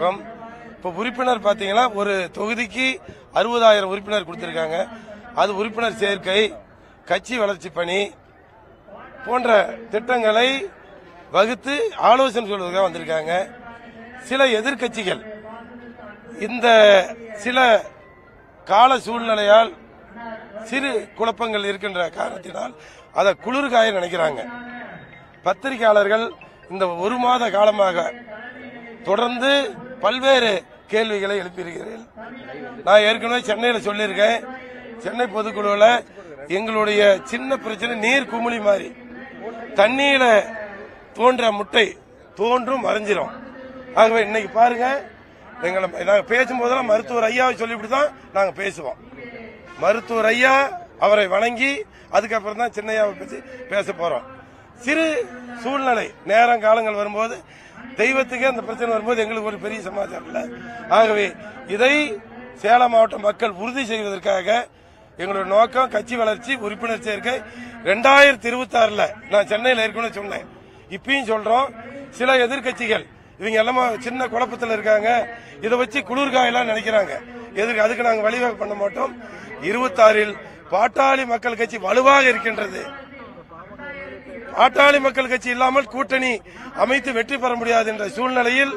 வணக்கம். இப்போ உறுப்பினர் பார்த்தீங்கன்னா ஒரு தொகுதிக்கு அறுபதாயிரம் உறுப்பினர் கொடுத்துருக்காங்க. அது உறுப்பினர் சேர்க்கை கட்சி வளர்ச்சி பணி போன்ற திட்டங்களை வகுத்து ஆலோசனை சொல்வதற்காக வந்திருக்காங்க. சில எதிர்க்கட்சிகள் இந்த சில கால சூழ்நிலையால் சிறு குழப்பங்கள் இருக்கின்ற காரணத்தினால் அதை குளிர்காய நினைக்கிறாங்க. பத்திரிகையாளர்கள் இந்த ஒரு மாத காலமாக தொடர்ந்து பல்வேறு கேள்விகளை எழுப்பியிருக்கிறேன். நான் ஏற்கனவே சென்னையில் சொல்லியிருக்கேன். சென்னை பொதுக்குழுவில் எங்களுடைய சின்ன பிரச்சனை நீர் குமிழி மாதிரி. தண்ணியில தோன்ற முட்டை தோன்றும் மறைஞ்சிரும் ஆகவே இன்னைக்கு பாருங்க எங்களை நாங்கள் பேசும்போதெல்லாம் மருத்துவர் ஐயாவை சொல்லிவிட்டு தான் நாங்கள் பேசுவோம். மருத்துவர் ஐயா அவரை வணங்கி அதுக்கப்புறம் தான் சின்னையாவை பற்றி பேச போகிறோம் சிறு சூழ்நிலை நேரம் காலங்கள் வரும்போது தெய்வத்துக்கே அந்த பிரச்சனை வரும்போது எங்களுக்கு ஒரு பெரிய சமாச்சாரம் இல்லை. ஆகவே இதை சேலம் மாவட்ட மக்கள் உறுதி செய்வதற்காக எங்களோட நோக்கம் கட்சி வளர்ச்சி உறுப்பினர் சேர்க்கை. ரெண்டாயிரத்தி இருபத்தி ஆறுல நான் சென்னையில் இருக்கணும்னு சொன்னேன். இப்பயும் சொல்றோம் சில எதிர்க்கட்சிகள் இவங்க எல்லாமே சின்ன குழப்பத்தில் இருக்காங்க. இதை வச்சு குளிர்காயெல்லாம் நினைக்கிறாங்க. எதுக்கு அதுக்கு நாங்கள் வழிவகை பண்ண மாட்டோம். இருபத்தாறில் பாட்டாளி மக்கள் கட்சி வலுவாக இருக்கின்றது. பாட்டாளி மக்கள் கட்சி இல்லாமல் கூட்டணி அமைத்து வெற்றி பெற முடியாது என்ற சூழ்நிலையில்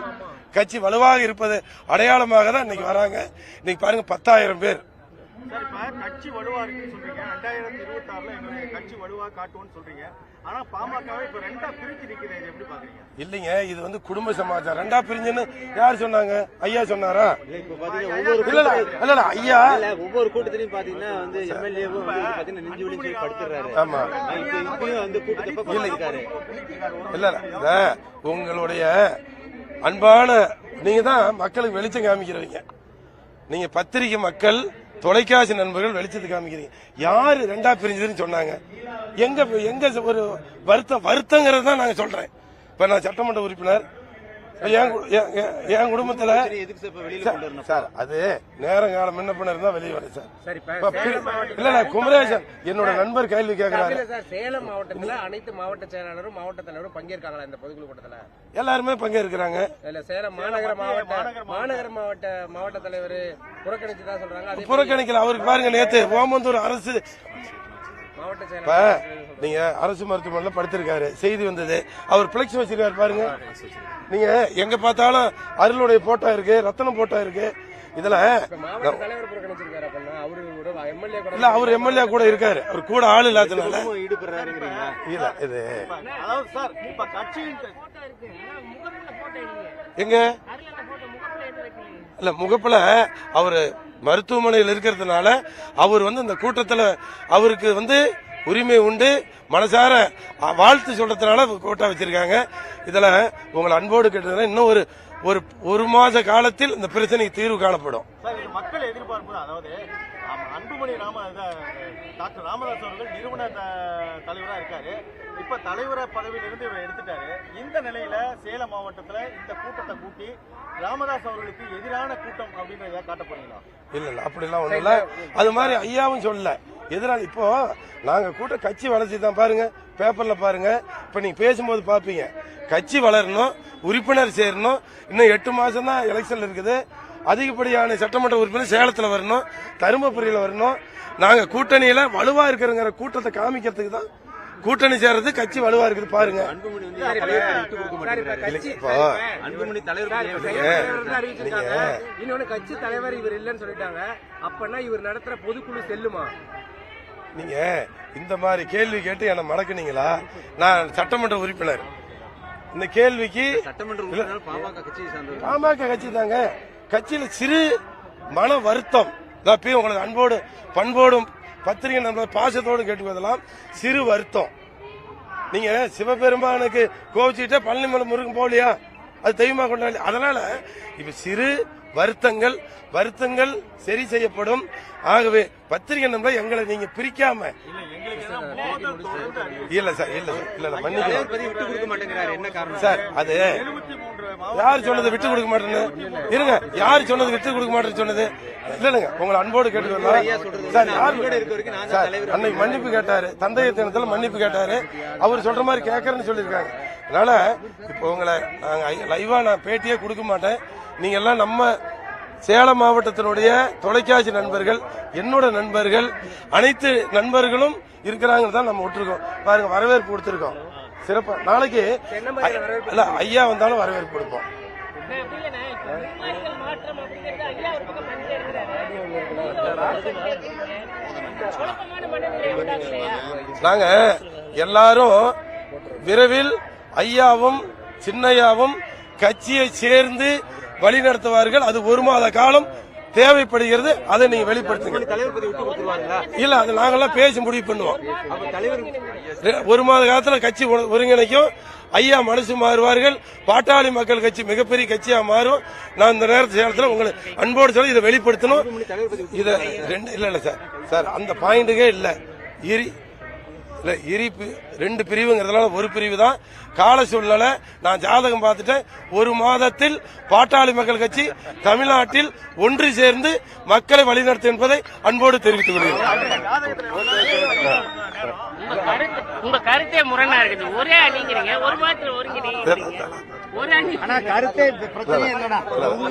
கட்சி வலுவாக இருப்பது அடையாளமாக தான் இன்னைக்கு வராங்க. இன்னைக்கு பாருங்க பத்தாயிரம் பேர். சார் இப்ப கட்சி வலுவா இருக்குன்னு சொல்றீங்க. ரெண்டாயிரத்தி இருபத்தி ஆறுல எங்களுடைய கட்சி வலுவா காட்டுவோம்னு சொல்றீங்க. ஆனா பாமகவை இப்ப ரெண்டா பிரிச்சு நிக்குது இது எப்படி பாக்குறீங்க? இல்லைங்க இது வந்து குடும்ப சமாச்சாரம். ரெண்டா பிரிஞ்சுன்னு யார் சொன்னாங்க? ஐயா சொன்னாரா? இப்ப பாத்தீங்கன்னா ஒவ்வொரு இல்ல இல்ல ஐயா. இல்ல, ஒவ்வொரு கூட்டத்திலையும் பாத்தீங்கன்னா வந்து பாத்தீங்கன்னா நெஞ்சு சொல்லி படுத்துறாரு. ஆமா. வந்து கூட்டத்தப்ப படுத்திருக்காரு இல்ல இல்ல உங்களுடைய அன்பான நீங்க தான் மக்களுக்கு வெளிச்சம் காமிக்கிறவங்க நீங்க பத்திரிகை மக்கள் தொலைக்காட்சி நண்பர்கள் வெளிச்சத்தை காமிக்கிறீங்க. யாரு ரெண்டா பிரிஞ்சதுன்னு சொன்னாங்க. எங்க எங்க ஒரு வருத்தம் வருத்தங்கிறது தான் நாங்க சொல்றேன். இப்ப நான் சட்டமன்ற உறுப்பினர் என் குடும்பத்துல எதுக்கு சார் இப்ப வெளியில சார், கொண்டு வரணும்? சார் அது நேரம் காலம் முன்ன பின்ன இருந்தா வெளியே வரும் சார். இல்ல இல்ல குமரேசன் என்னோட நண்பர் கேள்வி கேட்கிறாரு இல்ல சார் சேலம் மாவட்டத்துல அனைத்து மாவட்ட செயலாளரும் மாவட்ட தலைவரும் பங்கேற்காங்களா இந்த பொதுக்குழு கூட்டத்துல? எல்லாருமே பங்கேற்கிறாங்க. இல்ல சேலம் மாநகர மாவட்ட மாநகர மாவட்ட மாவட்ட தலைவர் புறக்கணிச்சு தான் சொல்றாங்க. அதே புறக்கணிக்கல அவருக்கு பாருங்க நேத்து ஓமந்தூர் அரசு இப்ப செயலாளர் நீங்க அரசு மருத்துவமனையில படுத்திருக்காரு. செய்தி வந்தது. அவர் பிளெக்ஸ் வச்சிருக்காரு பாருங்க. நீங்க எங்க பார்த்தாலும் அருளுடைய போட்டோ இருக்கு ரத்தனம் போட்டோ இருக்கு. இதுல இல்ல அவர் எம்எல்ஏ கூட இருக்காரு. அவர் கூட ஆள் ஈடுபடுறாருங்கிறீங்களா? இல்ல இது அதாவது சார் இப்ப கட்சியின் எங்க? இல்ல முகப்புல அவரு மருத்துவமனையில் இருக்கிறதுனால அவர் வந்து இந்த கூட்டத்தில் அவருக்கு வந்து உரிமை உண்டு மனசார வாழ்த்து சொல்றதுனால கோட்டா வச்சிருக்காங்க. இதில் உங்களை அன்போடு கேட்டதுன்னா இன்னும் ஒரு ஒரு ஒரு மாத காலத்தில் இந்த பிரச்சனைக்கு தீர்வு காணப்படும். மக்கள் எதிர்பார்ப்பு அதாவது அன்புமணி ராம டாக்டர் ராமதாஸ் அவர்கள் நிறுவன த- இருக்காரு. இப்ப தலைவர பதவியிலிருந்து இவர் எடுத்துட்டாரு. இந்த நிலையில சேலம் மாவட்டத்தில் இந்த கூட்டத்தை கூட்டி ராமதாஸ் அவர்களுக்கு எதிரான கூட்டம் அப்படின்றத காட்ட போறீங்களா இல்ல இல்ல அப்படிலாம் ஒன்றும் இல்ல. அது மாதிரி ஐயாவும் சொல்லல. எதிராளி இப்போ நாங்க கூட்ட கட்சி வளர்ச்சி தான் பாருங்க. பேப்பர்ல பாருங்க. இப்ப நீங்க பேசும்போது பாப்பீங்க. கட்சி வளரணும் உறுப்பினர் சேரணும். இன்னும் எட்டு மாசம் தான் எலெக்ஷன் இருக்குது. அதிகப்படியான சட்டமன்ற உறுப்பினர் சேலத்துல வரணும் தருமபுரியில வரணும். நாங்க கூட்டணியில வலுவா இருக்கிறங்கிற கூட்டத்தை காமிக்கிறதுக்கு தான் கூட்டணி சேர்றது கட்சி வலுவா இருக்குது பாருங்க. அன்புமணி வந்து தலைவர் கட்சி தலைவர் இவர் இல்லைன்னு சொல்லிட்டாங்க. அப்பன்னா இவர் நடத்துற பொதுக்குழு செல்லுமா? நீங்க இந்த மாதிரி கேள்வி கேட்டு என்ன மடக்குனீங்களா? நான் சட்டமன்ற உறுப்பினர். இந்த கேள்விக்கு சட்டமன்ற உறுப்பினர் பாமக கட்சியை சார்ந்தவர். பாமக கட்சி தாங்க. கட்சியில் சிறு மன வருத்தம். நான் இப்பயும் உங்களுக்கு அன்போடு பண்போடும் பத்திரிகை நம்ம பாசத்தோடு கேட்டுக்கொள்ளலாம். சிறு வருத்தம். நீங்க சிவபெருமானுக்கு கோவிச்சுட்டே பழனிமலை முருகன் போகலையா? அது தெய்வமா கொண்டாடி அதனால இப்ப சிறு வருத்தங்கள் வருத்தங்கள் சரி செய்யப்படும். ஆகவே பத்திரிகை நம்பள எங்களை நீங்க பிரிக்காம இல்ல சார் இல்ல சார் இல்ல இல்ல மன்னிக்கணும் தலைவர் பதவி விட்டு கொடுக்க மாட்டேங்கிறாரு. என்ன காரணம்? சார் அது யார் சொன்னது விட்டு கொடுக்க மாட்டேன்னு? இருங்க யார் சொன்னது விட்டு கொடுக்க மாட்டேன்னு சொன்னது? இல்ல இல்லங்க உங்களை அன்போடு கேட்டுக்கலாம் சார் யார் சார் தலைவர் அன்னைக்கு மன்னிப்பு கேட்டாரு. தந்தைய தினத்துல மன்னிப்பு கேட்டாரு. அவர் சொல்ற மாதிரி கேட்கறேன்னு சொல்லியிருக்காங்க. அதனால இப்போ உங்களை நாங்கள் லைவா நான் பேட்டியே கொடுக்க மாட்டேன். நீங்க எல்லாம் நம்ம சேலம் மாவட்டத்தினுடைய தொலைக்காட்சி நண்பர்கள் என்னோட நண்பர்கள் அனைத்து நண்பர்களும் இருக்கிறாங்க தான் நம்ம விட்டுருக்கோம். பாருங்க வரவேற்பு கொடுத்துருக்கோம். சிறப்பா. நாளைக்கு இல்ல ஐயா வந்தாலும் வரவேற்பு கொடுப்போம். நாங்க எல்லாரும் விரைவில் ஐயாவும் சின்னையாவும் கட்சியை சேர்ந்து வழிநடத்துவார்கள். அது ஒரு மாத காலம். தேவைப்படுகிறது அதை நீங்க வெளிப்படுத்துங்க. இல்ல அது நாங்கெல்லாம் பேசி முடிவு பண்ணுவோம். ஒரு மாத காலத்துல கட்சி ஒருங்கிணைக்கும். ஐயா மனசு மாறுவார்கள். பாட்டாளி மக்கள் கட்சி மிகப்பெரிய கட்சியா மாறும். நான் இந்த நேரத்து சேலத்துல உங்களை அன்போடு சொல்லி இதை வெளிப்படுத்தணும். இத ரெண்டு இல்ல இல்ல சார். சார் அந்த பாயிண்ட்டுக்கே இல்ல. இரி இல்ல இரி ரெண்டு பிரிவுங்கிறதுனால ஒரு பிரிவு தான் கால சூழ்நிலை நான் ஜாதகம் பார்த்துட்டேன். ஒரு மாதத்தில் பாட்டாளி மக்கள் கட்சி தமிழ்நாட்டில் ஒன்று சேர்ந்து மக்களை வழிநடத்தும் என்பதை அன்போடு தெரிவித்துக் கொள்கிறேன். உங்க கருத்து